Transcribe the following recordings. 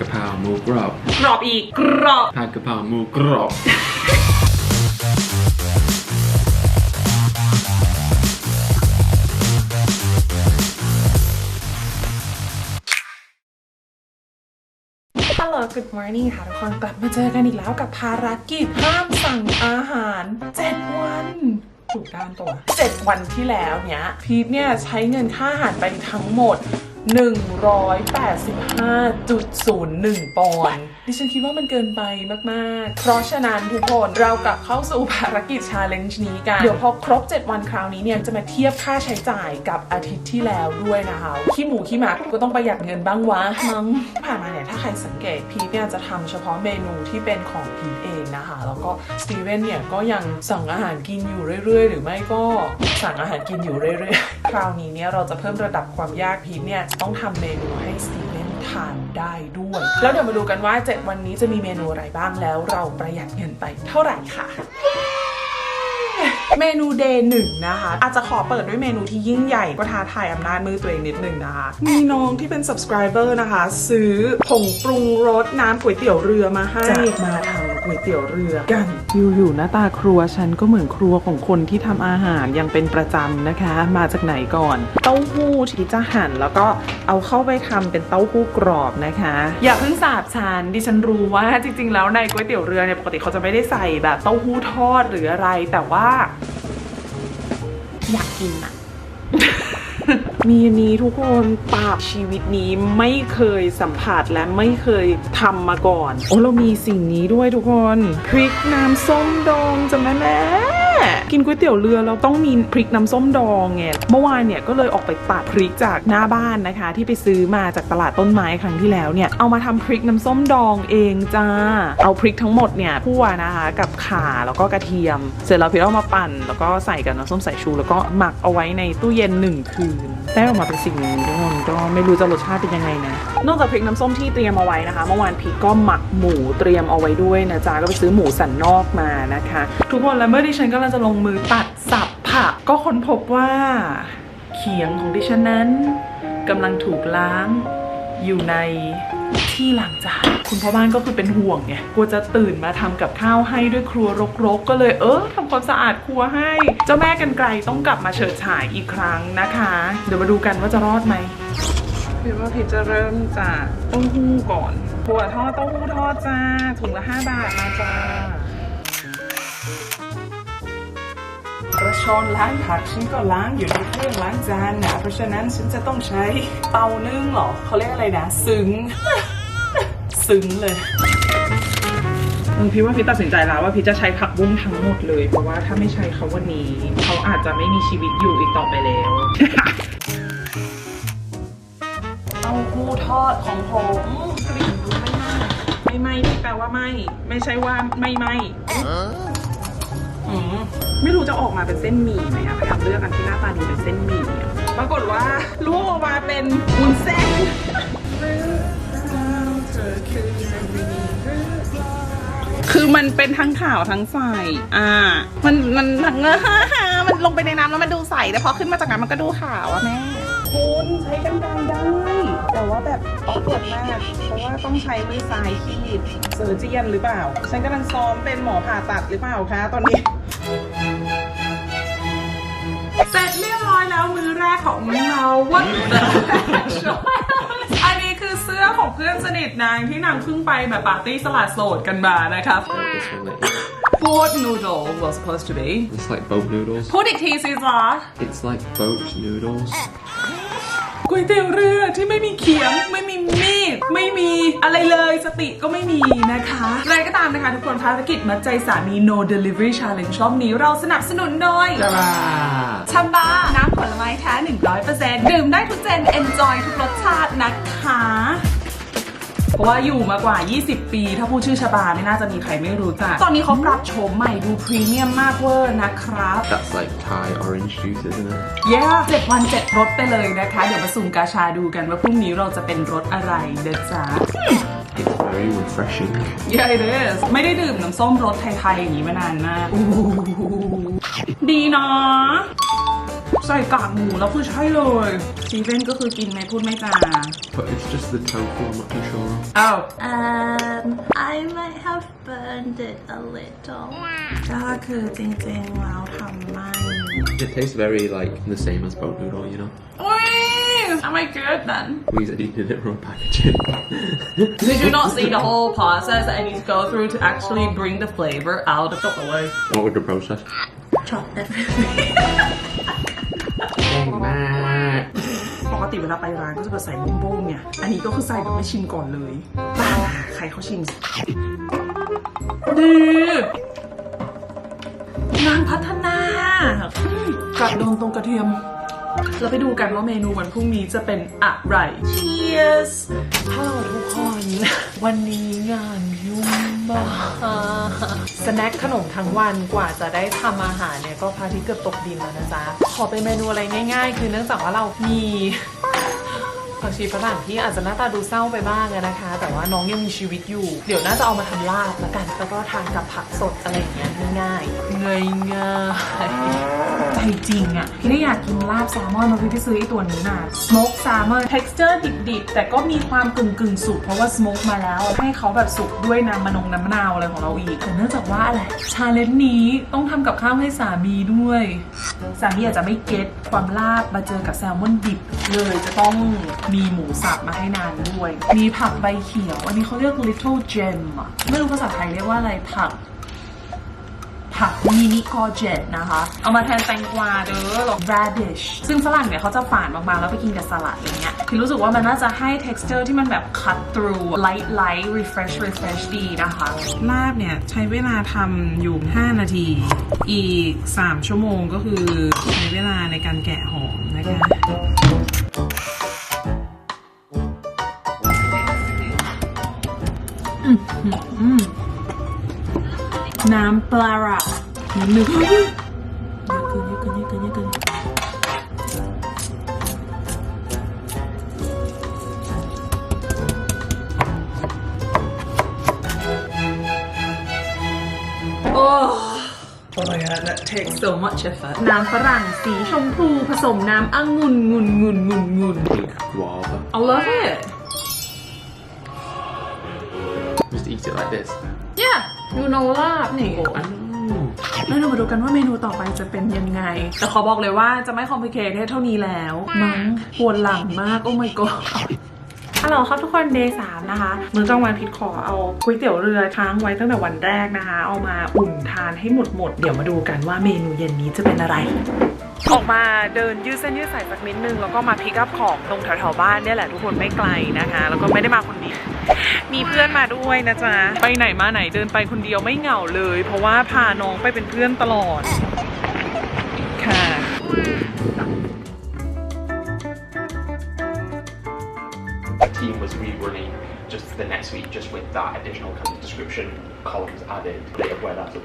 กะเพราหมูกรอบกรอบอีกกรอบผัดกะเพราหมูกรอบฮัลโหล good morning ค่ะทุกคนกลับมาเจอกันอีกแล้วกับภารกิจห้ามสั่งอาหาร7วันถูกด้านตัว7วันที่แล้วเนี้ย พีทเนี่ยใช้เงินค่าอาหารไปทั้งหมด 185.01 ปอนด์ดิฉันคิดว่ามันเกินไปมากๆ เพราะฉะนั้นทุกคนเรากลับเข้าสู่ภารกิจชาเลนจ์นี้กัน เดี๋ยวพอครบ 7 วันคราวนี้เนี่ยจะมาเทียบค่าใช้จ่ายกับอาทิตย์ที่แล้วด้วยนะคะขี้หมูขี้หมักก็ต้องประหยัดเงินบ้างวะมั้งผ่านมาเนี่ยถ้าใครสังเกตพีทเนี่ยจะทำเฉพาะเมนูที่เป็นของพีทเองนะคะ แล้วก็สตีเวนเนี่ยก็ยังสั่งอาหารกินอยู่เรื่อยๆ หรือไม่ก็สั่งอาหารกินอยู่เรื่อยๆ คราวนี้เนี่ยเราจะเพิ่มระดับความยากพีทเนี่ยต้องทำเมนูให้สตีเวน ทานได้ด้วย แล้วเดี๋ยวมาดูกันว่า 7 วันนี้จะมีเมนูอะไรบ้างแล้วเราประหยัดเงินไปเท่าไหร่ค่ะ เมนูเดย์หนึ่งนะคะ อาจจะขอเปิดด้วยเมนูที่ยิ่งใหญ่ก็ท้าทายอำนาจมือตัวเองนิดหนึ่งนะคะ มีน้องที่เป็น subscriber นะคะ ซื้อผงปรุงรสน้ำก๋วยเตี๋ยวเรือมาให้มาทำก๋วยเตี๋ยวเรือกันอยู่ๆหน้าตาครัวฉันก็เหมือนครัวของคนที่ทำอาหารยังเป็นประจำนะคะ มาจากไหนก่อน เต้าหู้ที่จะหั่นแล้วก็เอาเข้าไปทำเป็นเต้าหู้กรอบนะคะ อย่าเพิ่งสาบฉันดิฉันรู้ว่าจริง ๆ แล้วในก๋วยเตี๋ยวเรือเนี่ยปกติเขาจะไม่ได้ใส่แบบเต้าหู้ทอดหรืออะไรแต่ว่า อยากกินอะมีอันนี้ทุกคนปราบชีวิตนี้ไม่เคยสัมผัสและไม่เคยทำมาก่อน โอ้เรามีสิ่งนี้ด้วยทุกคน พริกน้ำส้มดองจำได้ไหม กินก๋วยเตี๋ยวเรือเราต้องมีพริกน้ำส้มดองไงเมื่อวานเนี่ยก็เลยออกไปตัดพริกจากหน้าบ้านนะคะ ที่ไปซื้อมาจากตลาดต้นไม้ครั้งที่แล้วเนี่ยเอามาทำพริกน้ำส้มดองเองจ้า เอาพริกทั้งหมดเนี่ยคั่วนะคะกับข่าแล้วก็กระเทียม เสร็จแล้วพี่เอามาปั่น แล้วก็ใส่กับน้ำส้มสายชู แล้วก็หมักเอาไว้ในตู้เย็นหนึ่งคืนได้ออกมาเป็นสิ่งนี้ทุกคนก็ไม่รู้จะรสชาติเป็นยังไงนะนอกจากพริกน้ำส้มที่เตรียมเอาไว้นะคะ เมื่อวานพีก็หมักหมูเตรียมเอาไว้ด้วยนะจ๊ะ ก็ไปซื้อหมูสันนอกมานะคะ ทุกคนแล้วเมื่อดิฉันกำลังจะลงมือตัดสับผักก็ค้นพบว่า เขียงของดิฉันนั้นกำลังถูกล้างอยู่ในที่ล้างจานคุณพ่อบ้านก็คือเป็นห่วงไงกลัวจะตื่นมาทำกับข้าวให้ด้วยครัวรกๆ ก็เลยเออทำความสะอาดครัวให้ เจ้าแม่กันไกลต้องกลับมาเฉิดฉายอีกครั้งนะคะ เดี๋ยวมาดูกันว่าจะรอดไหม พี่ว่าพี่จะเริ่มจากเต้าหู้ก่อนถั่วทอดเต้าหู้ทอดจ้าถุงละ5บาทมาจ้ากระชอนล้างผักฉันก็ล้างอยู่ในเครื่องล้างจานนะเพราะฉะนั้นฉันจะต้องใช้เตานึ่งหรอเขาเรียกอะไรนะซึ้งซึ้งเลยพี่ว่าพี่ตัดสินใจแล้วว่าพี่จะใช้ผักบุ้งทั้งหมดเลย เพราะว่าถ้าไม่ใช้เขาวันนี้ เขาอาจจะไม่มีชีวิตอยู่อีกต่อไปแล้ว ทอดของผมกลิ่นดูไม่ไหม้ไม่ไหม้ที่แปลว่าไหม้ไม่ใช่ว่าไม่ไหม้อืมไม่รู้จะออกมาเป็นเส้นหมี่ไหมอะพยายามเลือกอันที่หน้าตาดีเป็นเส้นหมี่ปรากฏว่าลวกออกมาเป็นวุ้นเส้นคือมันเป็นทั้งขาวทั้งใส อ่า มันมันทั้งมันลงไปในน้ำแล้วมันดูใสแต่พอขึ้นมาจากน้ำมันก็ดูขาวอะแม่ คุณใช้กันไกรได้ แต่ว่าแบบต้องปวดมาก เพราะว่าต้องใช้มือซ้ายขีดเซอร์เจียนหรือเปล่า ฉันกำลังซ้อมเป็นหมอผ่าตัดหรือเปล่าคะตอนนี้เสร็จเรียบร้อยแล้วมือแรกของเราวันอันนี้คือเสื้อของเพื่อนสนิทนางที่นางเพิ่งไปแบบปาร์ตี้สลัดโสดกันมานะครับ This one like Boat noodle was supposed to be It's like boat noodles พูดอีกทีสิจ๊ะ It's like boat noodles ก๋วยเตี๋ยวเรือที่ไม่มีเขียง ไม่มีมีด ไม่มีอะไรเลยสติก็ไม่มีนะคะอะไรก็ตามนะคะ ทุกคนภารกิจมัดใจสามี no delivery challenge รอบนี้เราสนับสนุนโดย Hurrah! ชัมบาน้ำผลไม้แท้100%ดื่มได้ทุกเจน enjoy ทุกรสชาตินะคะ เพราะว่าอยู่มากว่า 20 ปี ถ้าพูดชื่อชบาไม่น่าจะมีใครไม่รู้จัก ตอนนี้เขาปรับโฉมใหม่ดูพรีเมียมมากเวอร์นะครับ That's like Thai orange juice, isn't it? เย้เจ็ดวันเจ็ดรสไปเลยนะคะ เดี๋ยวมาสุ่มกาชาดูกันว่าพรุ่งนี้เราจะเป็นรสอะไรเด้อจ้า It's very refreshing. Yeah it is ไม่ได้ดื่มน้ำส้มรสไทยๆอย่างนี้มานานมากอู้หูดีเนาะ ใส่กากหมูแล้วคือใช่เลยสตีเฟนก็คือกินไม่พูดไม่จา But it's just the tofu, I'm not too sure. อ้าว Um, I might have burned it a little. ก็คือจริงๆแล้วทำไม่ It tastes very like the same as boat noodle, you know? โอ้ย am I good then We said eating it from packaging. Did you not see the whole process I need to go through to actually bring the flavor out of the way? what was the process? Chop everything. เวลาไปร้านก็จะมาใส่บุ้งบุ้งเนี่ย อันนี้ก็คือใส่แบบไม่ชิมก่อนเลยบ้าใครเขาชิม ดีนางพัฒนากัดโดนตรงกระเทียมแล้วไปดูกันว่าเมนูวันพรุ่งนี้จะเป็นอะไร Cheers ฮัลโหลทุกคน วันนี้งานยุ่งมากสแน็คขนมทั้งวันกว่าจะได้ทำอาหารเนี่ยก็พาทิตย์เกือบตกดินแล้วนะจ๊ะ ขอเป็นเมนูอะไรง่าย ๆ คือเนื่องจากว่าเรามี ผักชีฝรั่งที่อาจจะหน้าตาดูเศร้าไปบ้างอะนะคะ แต่ว่าน้องยังมีชีวิตอยู่ เดี๋ยวน่าจะเอามาทำลาบแล้วกัน แล้วก็ทานกับผักสดอะไรอย่างเงี้ยง่ายๆง่ายง่ายๆใจจริงอะพี่ได้อยากกินลาบแซลมอนมาพี่ไปซื้อไอ้ตัวนี้มา smoke salmon texture ดิบๆ แต่ก็มีความกึ่งกึ่งๆสุกเพราะว่า smoke มาแล้ว ให้เขาแบบสุกด้วยน้ำมะนงน้ำมะนาวอะไรของเราอีกแต่เนื่องจากว่าอะไรชาเลนจ์นี้ต้องทำกับข้าวให้สามีด้วยสามีอาจจะไม่เก็ตความลาบมาเจอกับแซลมอนดิบเลยจะต้องมีหมูสับมาให้นางด้วย มีผักใบเขียว อันนี้เขาเรียก little gem อะไม่รู้ภาษาไทยเรียกว่าอะไรผัก ผักมินิคอเจตนะคะ เอามาแทนแตงกวาเด้อหรอ radish ซึ่งฝรั่งเนี่ยเขาจะฝานบางๆแล้วไปกินกับสลัดอะไรเงี้ยคือรู้สึกว่ามันน่าจะให้ texture ที่มันแบบ cut through light light refresh refresh ดีนะคะ ลาบเนี่ย ใช้เวลาทำอยู่ 5 นาที อีก 3 ชั่วโมงก็คือใช้เวลาในการแกะหอมนะคะ น้ำปลาร้านิดนึงเยอะเกินเยอะเกินเยอะเกินเยอะเกินโอ้ Oh my god, that takes so much effort. น้ำฝรั่งสีชมพูผสมน้ำองุ่นงุ่นงุ่นงุ่นงุ่น Pink guava. I love it. Just eat it like this. Yeah, you know that. I know. แล้วเรามาดูกันว่าเมนูต่อไปจะเป็นยังไง แต่ขอบอกเลยว่าจะไม่คอมพลิเคทเท่านี้แล้วมั้งปวดหลังมาก โอ้ my god ฮัลโหลครับทุกคน day 3นะคะ มื้อกลางวันพิดขอเอาก๋วยเตี๋ยวเรือค้างไว้ตั้งแต่วันแรกนะคะ เอามาอุ่นทานให้หมดหมดๆเดี๋ยวมาดูกันว่าเมนูเย็นนี้จะเป็นอะไร ออกมาเดินยืดเส้นยืดสายสักนิดนึง แล้วก็มาพิกอัพของตรงแถวๆบ้านเนี่ยแหละทุกคนไม่ไกลนะคะ แล้วก็ไม่ได้มาคนเดียว มีเพื่อนมาด้วยนะจ๊ะ ไปไหนมาไหนเดินไปคนเดียวไม่เหงาเลย เพราะว่าพาน้องไปเป็นเพื่อนตลอด ค่ะ the team was rerunning just the next week, just with that additional kind of description columns added. They where that's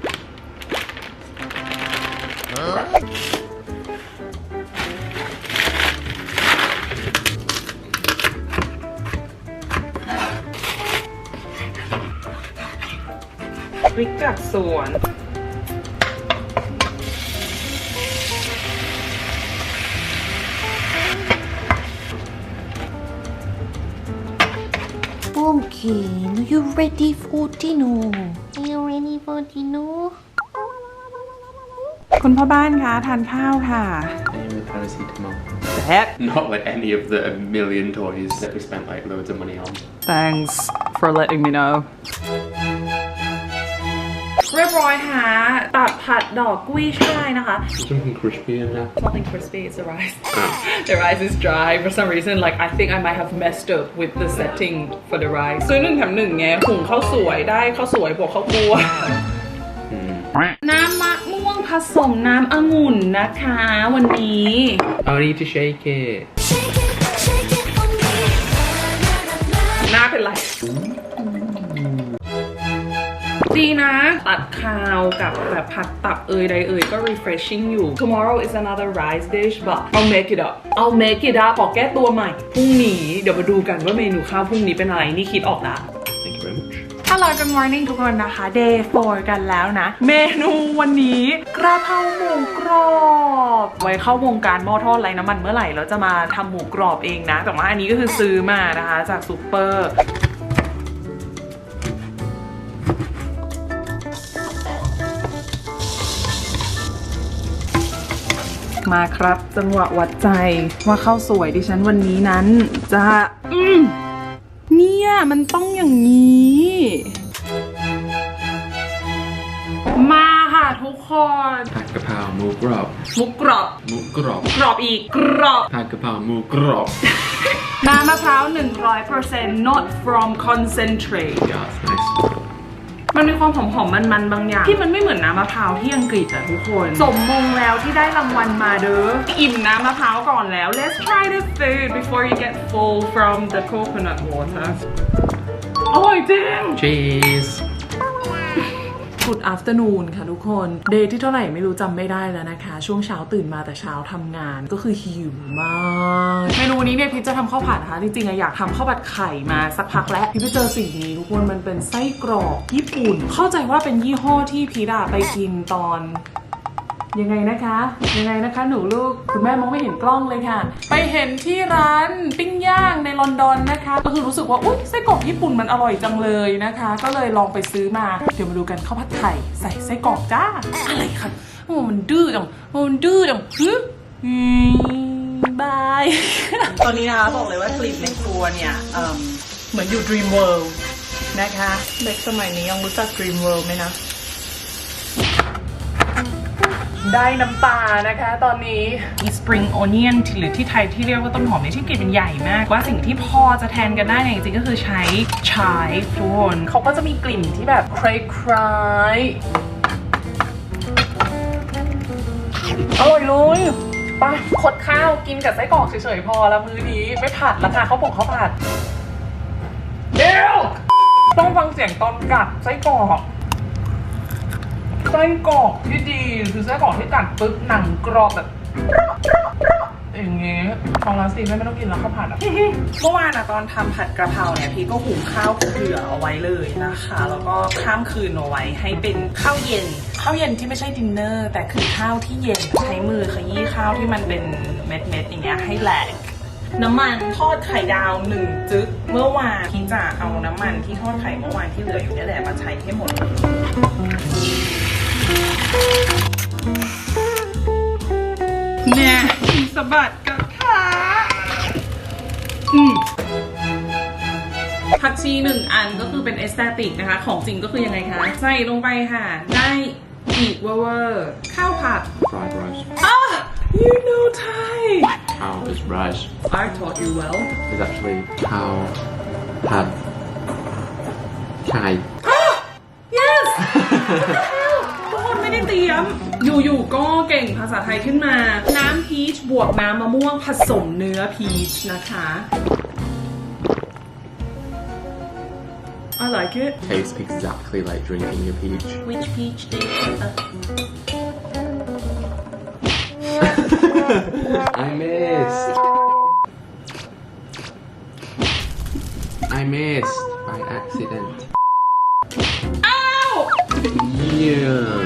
พริกจากสวน Okay, are you ready for dinner? Are you ready for dinner? คุณพ่อบ้านคะทานข้าวค่ะ Any with paracetamol. แท็ก Not like any of the million toys that we spent like loads of money on. Thanks for letting me know. เรียบร้อยค่ะตับผัดดอกกุ้ยช่ายนะคะ There's something crispy in there. Nothing crispy, it's the rice. the rice is dry for some reason. Like I think I might have messed up with the setting for the rice. ซื้อหนึ่งแถมหนึ่งไงหุงข้าวสวยได้ข้าวสวยบวกข้าวคั่วน้ำมะม่วงผสมน้ำองุ่นนะคะ วันนี้ I need to shake it. หน้าเป็นไรดี นะ ตัดคาวกับแบบผัดตับเอยใดเอยก็ refreshing อยู่ tomorrow is another rice dish but I'll make it up I'll make it up ขอแก้ตัวใหม่ พรุ่งนี้เดี๋ยวมาดูกันว่าเมนูข้าวพรุ่งนี้เป็นอะไร นี่คิดออกละ Thank you very much. Hello Good Morning ทุกคนนะคะ Day 4 กันแล้วนะ เมนูวันนี้ กระเพราหมูกรอบ ไว้เข้าวงการหม้อทอดไร้น้ำมันเมื่อไหร่ แล้วจะมาทำหมูกรอบเองนะ แต่ว่าอันนี้ก็คือซื้อมานะคะ จากซูเปอร์ มาครับ จังหวะวัดใจว่าข้าวสวยดิฉันวันนี้นั้น จะอืมเนี่ยมันต้องอย่างนี้ มาค่ะทุกคนผัดกะเพราหมูกรอบหมุกกรอบหมูกรอบกรอบอีกกรอบ ผัดกะเพราหมูกรอบ น้ำมะพร้าว 100% not from concentrate yeah it's nice มันมีความหอมๆมันๆบางอย่าง ที่มันไม่เหมือนน้ำมะพร้าวที่อังกฤษอะทุกคน สมมงแล้วที่ได้รางวัลมาเด้ออิ่มน้ำมะพร้าวก่อนแล้ว let's try the food before you get full from the coconut water อร่อยจริง cheese Good afternoon ค่ะทุกคนเดย์ที่เท่าไหร่ไม่รู้จำไม่ได้แล้วนะคะ ช่วงเช้าตื่นมาแต่เช้าทำงานก็คือหิวมากเมนูนี้เนี่ยพี่จะทำข้าวผัดนะคะจริงๆอะอยากทำข้าวผัดไข่มาสักพักแล้วพี่ไปเจอสิ่งนี้ทุกคนมันเป็นไส้กรอกญี่ปุ่น เข้าใจว่าเป็นยี่ห้อที่พีดาไปกินตอน ยังไงนะคะ ยังไงนะคะ หนูลูกคุณแม่มองไม่เห็นกล้องเลยค่ะ ไปเห็นที่ร้านปิ้งย่างในลอนดอนนะคะ ก็คือรู้สึกว่าอุ๊ยไส้กรอกญี่ปุ่นมันอร่อยจังเลยนะคะ ก็เลยลองไปซื้อมา เดี๋ยวมาดูกันข้าวผัดไข่ใส่ไส้กรอกจ้า อะไรคะโอ้มันดื้อจังโอ้มันดื้อจังฮึอืมบาย ตอนนี้นะคะบอกเลยว่ากลิ่นในครัวเนี่ยเอิ่มเหมือนอยู่ Dream World นะคะ เด็กสมัยนี้ยังรู้จัก Dream World ไหมนะ ได้น้ำปลานะคะ ตอนนี้ spring onion หรือที่ไทยที่เรียกว่าต้นหอมเนี่ยที่กลิ่นมันใหญ่มาก ว่าสิ่งที่พอจะแทนกันได้เนี่ยจริงๆก็คือใช้ชายทุกคนเขาก็จะมีกลิ่นที่แบบคล้ายๆอร่อยเลยไปขดข้าวกินกับไส้กรอกเฉยๆพอแล้วมื้อนี้ไม่ผัดแล้วค่ะเขาบอกเขาผัดเดี๋ยวต้องฟังเสียงตอนกัดไส้กรอก ไส้กรอกที่ดีคือไส้กรอกที่กัดปึ๊บหนังกรอบแบบอย่างเงี้ยของร้านซีไม่ไม่ต้องกินแล้วข้าวผัดอะ เมื่อวานอะตอนทำผัดกระเพราเนี่ยพี่ก็หุงข้าวเผื่อเอาไว้เลยนะคะ แล้วก็ข้ามคืนเอาไว้ให้เป็นข้าวเย็น ข้าวเย็นที่ไม่ใช่ดินเนอร์ แต่คือข้าวที่เย็นใช้มือขยี้ข้าวที่มันเป็นเม็ดๆอย่างเงี้ยให้แหลกน้ำมันทอดไข่ดาวหนึ่งจึ๊กเมื่อวานพี่จะเอาน้ำมันที่ทอดไข่เมื่อวานที่เหลืออยู่นี่แหละมาใช้ให้หมด เนี่ยสะบัดกับขาอืมผักชีหนึ่งอันก็คือเป็นเอสเตติกนะคะ ของจริงก็คือยังไงคะ ใส่ลงไปค่ะ ได้อีกเวอร์ๆข้าวผัด fried rice Ah you know Thai how is rice I taught you well is actually how had chai yes ยม อยู่ๆก็เก่งภาษาไทยขึ้นมา น้ำพีชบวกน้ำมะม่วงผสมเนื้อพีชนะคะ I like it tastes exactly like drinking your peach Which peach do you I missed I missed by accident อ้าว yeah Good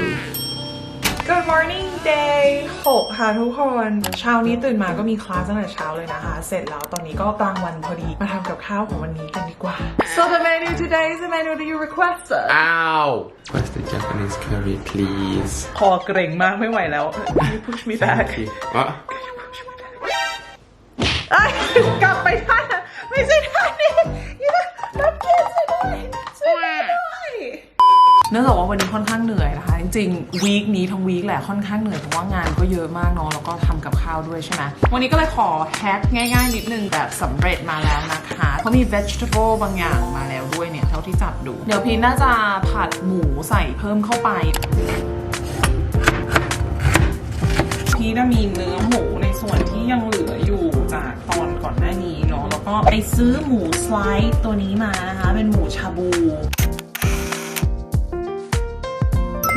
morning day 6 ค่ะทุกคน เช้านี้ตื่นมาก็มีคลาสตั้งแต่เช้าเลยนะคะ เสร็จแล้วตอนนี้ก็กลางวันพอดีมาทำกับข้าวของวันนี้กันดีกว่า So the menu today is the menu that you requested ow where's the Japanese curry please คอเกรงมากไม่ไหวแล้ว You push me back Thank you. what เอ้ยกลับไปท่าไม่ เนื่องจากว่าวันนี้ค่อนข้างเหนื่อยนะคะ จริงๆวีคนี้ทั้งวีคแหละค่อนข้างเหนื่อยเพราะว่างานก็เยอะมากเนาะแล้วก็ทำกับข้าวด้วยใช่ไหมวันนี้ก็เลยขอแฮกง่ายๆ นิดนึงแบบสำเร็จมาแล้วนะคะเขามี vegetable บางอย่างมาแล้วด้วยเนี่ยเท่าที่จับดู เดี๋ยวพีนน่าจะผัดหมูใส่เพิ่มเข้าไปพีน่ะมีเนื้อหมูในส่วนที่ยังเหลืออยู่จากตอนก่อนหน้านี้เนาะแล้วก็ไปซื้อหมูสไลด์ตัวนี้มานะคะเป็นหมูชาบู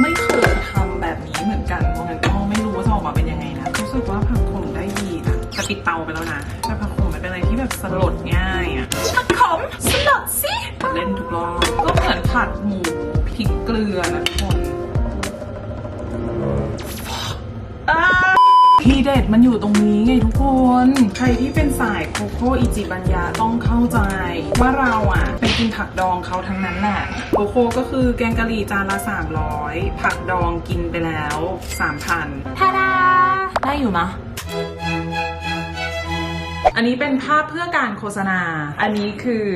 ไม่เคยทำแบบนี้เหมือนกันเพราะงั้นก็ไม่รู้ว่าจะออกมาเป็นยังไงนะรู้สึกว่าผักโขมได้ดีนะจะปิดเตาไปแล้วนะแต่ผักโขมมันเป็นอะไรที่แบบสลดง่ายอะผักขมสลดสิเล่นทุกรอบก็เหมือนผัดหมูพริกเกลือนะทุกคนอ่าทีเด็ดมันอยู่ตรงนี้ไงทุกคน ใครที่เป็นสายโคโค่อิจิบัญญาต้องเข้าใจ ว่าเราอะเป็นกินผักดองเขาทั้งนั้นแหละโคโค่ก็คือแกงกะหรี่จานละ 300 ผักดองกินไปแล้ว 3,000ทาดาได้อยู่มะอันนี้เป็นภาพเพื่อการโฆษณา อันนี้คือ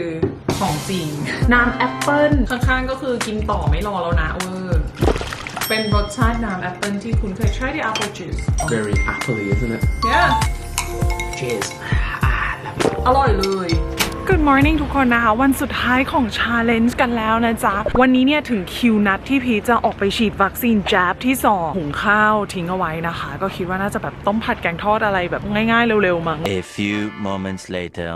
ของจริง น้ำแอปเปิลข้างๆก็คือกินต่อไม่รอแล้วนะเวอร์เป็นรสชาติน้ำแอปเปิลที่คุณเคย try the apple juice Very appley, isn't it? yeah Cheers. Ah, love it. อร่อยเลย Good morning ทุกคนนะคะ วันสุดท้ายของ Challenge กันแล้วนะจ๊ะ วันนี้เนี่ยถึงคิวนัดที่พีชจะออกไปฉีดวัคซีนจ a บที่2หุงข้าวทิ้งเอาไว้นะคะ ก็คิดว่าน่าจะแบบต้มผัดแกงทอดอะไรแบบง่ายๆ เร็วๆมั้ง A few moments later.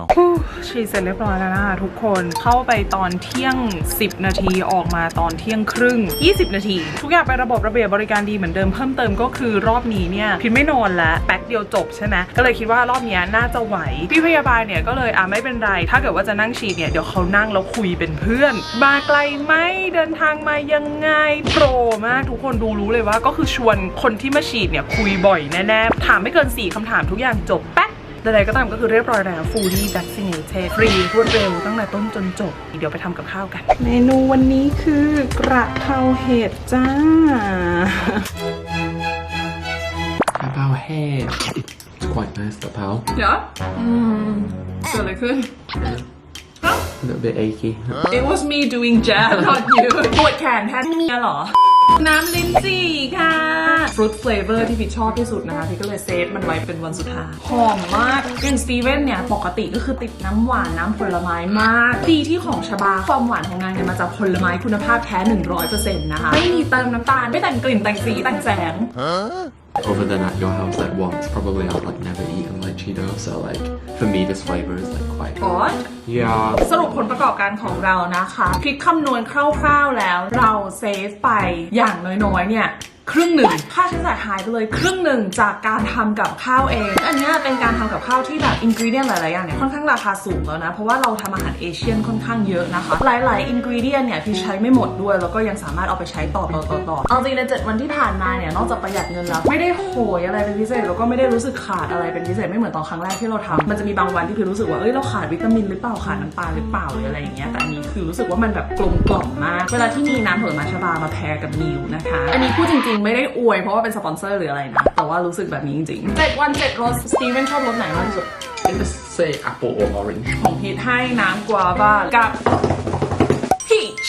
ฉีดเสร็จเรียบร้อยแล้วนะคะทุกคนเข้าไปตอนเที่ยง 10 นาทีออกมาตอนเที่ยงครึ่ง 20 นาที ทุกอย่างไประบบระเบียบบริการดีเหมือนเดิมเพิ่มเติมก็คือรอบนี้เนี่ยพิมไม่นอนแล้วแป๊กเดียวจบใช่ไหมก็เลยคิดว่ารอบเนี้ยน่าจะไหวพี่พยาบาลเนี่ยก็เลยอะไม่เป็นไรถ้าเกิดว่าจะนั่งฉีดเนี่ยเดี๋ยวเขานั่งแล้วคุยเป็นเพื่อนมาไกลไหมเดินทางมายังไงโปรมากทุกคนดูรู้เลยว่าก็คือชวนคนที่มาฉีดเนี่ยคุยบ่อยแน่ๆถามไม่เกิน 4คำถามทุกอย่างจบแป๊กใดๆก็ตามก็คือเรียบร้อยแล้ว fully vaccinated ฟรีรวดเร็วตั้งแต่ต้นจนจบ เดี๋ยวไปทำกับข้าวกัน เมนูวันนี้คือกระเพราเห็ดจ้า About head. It's quite nice, the pal. เดี๋ ยวอืมเกิดอะไรขึ้น A little bit achy. It was me doing jab not you ปวดแขนแทนเมียเหรอ น้ำลิ้นจี่ค่ะ fruit flavor ที่พี่ชอบที่สุดนะคะ พี่ก็เลยเซฟมันไว้เป็นวันสุดท้าย หอมมากอย่างสตีเวนเนี่ย ปกติก็คือติดน้ำหวานน้ำผลไม้มาก ดีที่ของชบา ความหวานของนางเนี่ยมาจากผลไม้คุณภาพแท้ 100%นะคะ ไม่มีเติมน้ำตาล ไม่แต่งกลิ่นแต่งสีแต่งแสง Other than at your house, like once, probably I've like never eaten like Cheeto, so like for me this flavor is like quite. อ๋อ Yeah. สรุปผลประกอบการของเรานะคะคิดคำนวณคร่าวๆแล้ว เราเซฟไปอย่างน้อยๆเนี่ย ครึ่งหนึ่งค่าใช้จ่ายหายไปเลยครึ่งหนึ่งจากการทำกับข้าวเอง อันนี้เป็นการทำกับข้าวที่แบบอินกรีเดียนหลายๆอย่างเนี่ยค่อนข้างราคาสูงแล้วนะ เพราะว่าเราทำอาหารเอเชียนค่อนข้างเยอะนะคะ หลายๆอินกรีเดียนเนี่ยพี่ใช้ไม่หมดด้วย แล้วก็ยังสามารถเอาไปใช้ต่อต่อต่อต่อเอาจริงในเจ็ดวันที่ผ่านมาเนี่ยนอกจากประหยัดเงินแล้วไม่ได้โหยอะไรเป็นพิเศษแล้วก็ไม่ได้รู้สึกขาดอะไรเป็นพิเศษไม่เหมือนตอนครั้งแรกที่เราทำมันจะมีบางวันที่พี่รู้สึกว่าเอ้ยเราขาดวิตามินหรือเปล่าขาดน้ำตาลหรือเปล่าหรืออะไรอย่างเงี้ยแต่อันนี้คือรู้สึกว่ามันแบบกลมกล่อมมาก เวลาที่มีน้ำผลไม้ชบามาแพรกับมิวนะคะ อันนี้พูดจริงไม่ได้อวยเพราะว่าเป็นสปอนเซอร์หรืออะไรนะ แต่ว่ารู้สึกแบบนี้จริงๆเจ็ดวันเจ็ดรสสตีเวนชอบรสไหนมากที่สุด Let's say apple or orange. ของพีทให้น้ำกวาบ้ากับ peach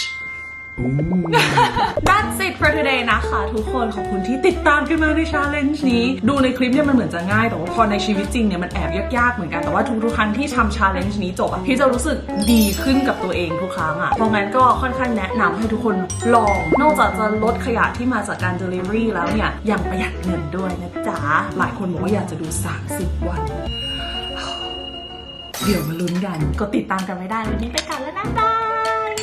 That's it for today นะคะ ทุกคนขอบคุณที่ติดตามกันมาใน challenge นี้ ดูในคลิปเนี่ยมันเหมือนจะง่าย แต่ว่าพอในชีวิตจริงเนี่ยมันแอบยากๆเหมือนกัน แต่ว่าทุกๆครั้งที่ทำ challenge นี้จบอะพี่จะรู้สึกดีขึ้นกับตัวเองทุกครั้งอะเพราะงั้นก็ค่อนข้างแนะนำให้ทุกคนลอง นอกจากจะลดขยะที่มาจากการ delivery แล้วเนี่ยยังประหยัดเงินด้วยนะจ๊ะหลายคนบอกว่าอยากจะดู 30 วัน เดี๋ยวมาลุ้นกัน ก็ติดตามกันไม่ได้วันนี้ไปกันแล้วนะบาย